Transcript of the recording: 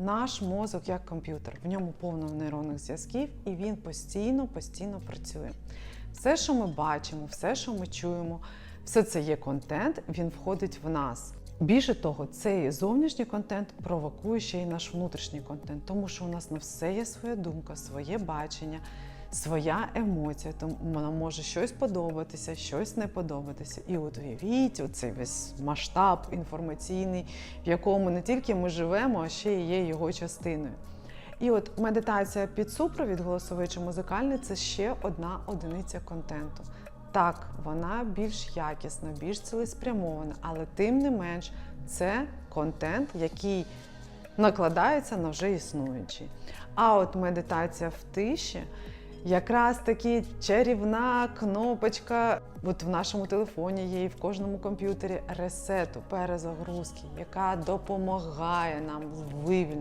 Наш мозок як комп'ютер, в ньому повно нейронних зв'язків, і він постійно, постійно працює. Все, що ми бачимо, все, що ми чуємо, все це є контент, він входить в нас. Більше того, цей зовнішній контент провокує ще й наш внутрішній контент, тому що у нас на все є своя думка, своє бачення, своя емоція. Тому нам може щось подобатися, щось не подобатися. І от уявіть, оцей весь масштаб інформаційний, в якому не тільки ми живемо, а ще й є його частиною. І от медитація під супровід голосовий чи музикальний це ще одна одиниця контенту. Так, вона більш якісна, більш цілеспрямована, але тим не менш це контент, який накладається на вже існуючий. А от медитація в тиші якраз таки чарівна кнопочка. От в нашому телефоні є і в кожному комп'ютері ресету, перезагрузки, яка допомагає нам вивільнити.